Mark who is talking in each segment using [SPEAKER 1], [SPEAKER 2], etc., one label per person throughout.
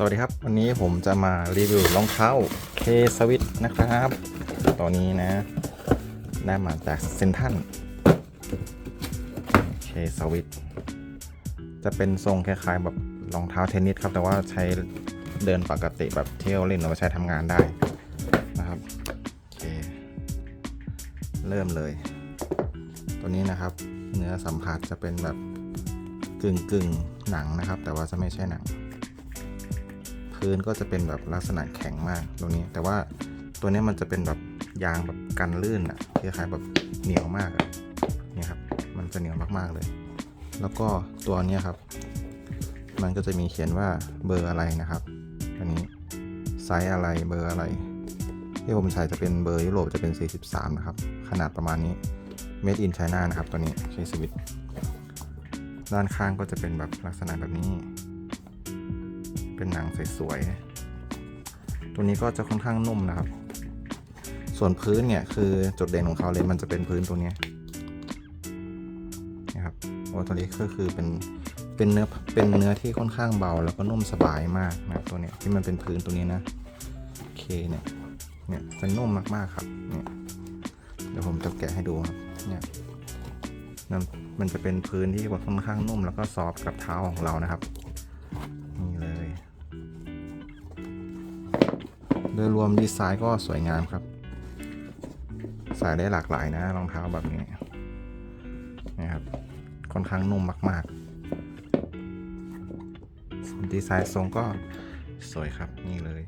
[SPEAKER 1] สวัสดีครับ วันนี้ผมจะมารีวิวรองเท้า K Switch นะครับตัวนี้นะได้มาจากเซนทัน K Switch จะเป็นทรงคล้ายๆแบบรองเท้าเทนนิสครับ แต่ว่าใช้เดินปกติแบบเที่ยวเล่นหรือว่าใช้ทำงานได้นะครับโอเคเริ่มเลย ตัวนี้นะครับ เนื้อสัมผัสจะเป็นแบบกึ่งกึ่งๆหนังนะครับ แต่ว่าจะไม่ใช่หนัง พื้นก็จะเป็นแบบลักษณะแข็งมากตรงนี้ แต่ว่าตัวนี้มันจะเป็นแบบยางแบบกันลื่นอะคล้ายๆแบบเหนียวมากอะเนี่ยครับมันจะเหนียวมากๆเลย แล้วก็ตัวนี้ครับ มันก็จะมีเขียนว่าเบอร์อะไรนะครับอันนี้ไซส์อะไรเบอร์อะไร ที่ผมใช้จะเป็นเบอร์ยุโรปจะเป็น 43 นะครับ ขนาดประมาณนี้ made in China นะครับตัวนี้ใช้สวิตด้านข้างก็จะเป็นแบบลักษณะแบบนี้ เป็นหนังสวยๆ ตัวนี้ก็จะค่อนข้างนุ่มนะครับ ส่วนพื้นเนี่ยคือจุดเด่นของเขาเลยมันจะเป็นพื้นตัวนี้นะครับโอ้ตัวนี้ก็คือเป็นเป็นเนื้อเป็นเนื้อที่ค่อนข้างเบาแล้วก็นุ่มสบายมากนะตัวเนี้ยที่มันเป็นพื้นตัวนี้นะโอเคเนี่ยเนี่ยจะนุ่มมากๆครับเนี่ยเดี๋ยวผมจะแกะให้ดูครับเนี่ยมันมันจะเป็นพื้นที่ค่อนข้างนุ่มแล้วก็ซอฟกับเท้าของเรานะครับนี่เลย ดยรวมดีไซน์ก็สวยงามครับ ใส่ได้หลากหลายนะรองเท้าแบบนี้นะครับค่อนข้างนุ่มมาก ๆ ดีไซน์ทรงก็สวยครับนี่เลย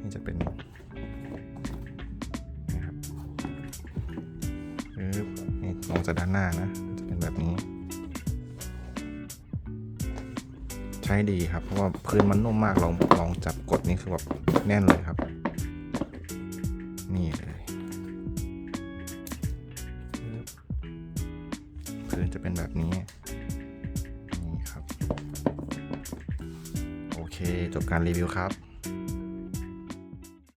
[SPEAKER 1] นี่จะเป็นนะครับปึ๊บนี่ลองจากด้านหน้านะ จะเป็นแบบนี้ ช้ดีครับ เพราะว่าพื้นมันนุ่มมากลองลองจับกดนี่คือแบบแน่นเลยครับ นี่เลยพื้นจะเป็นแบบนี้ นี่ครับ โอเค จบการรีวิวครับ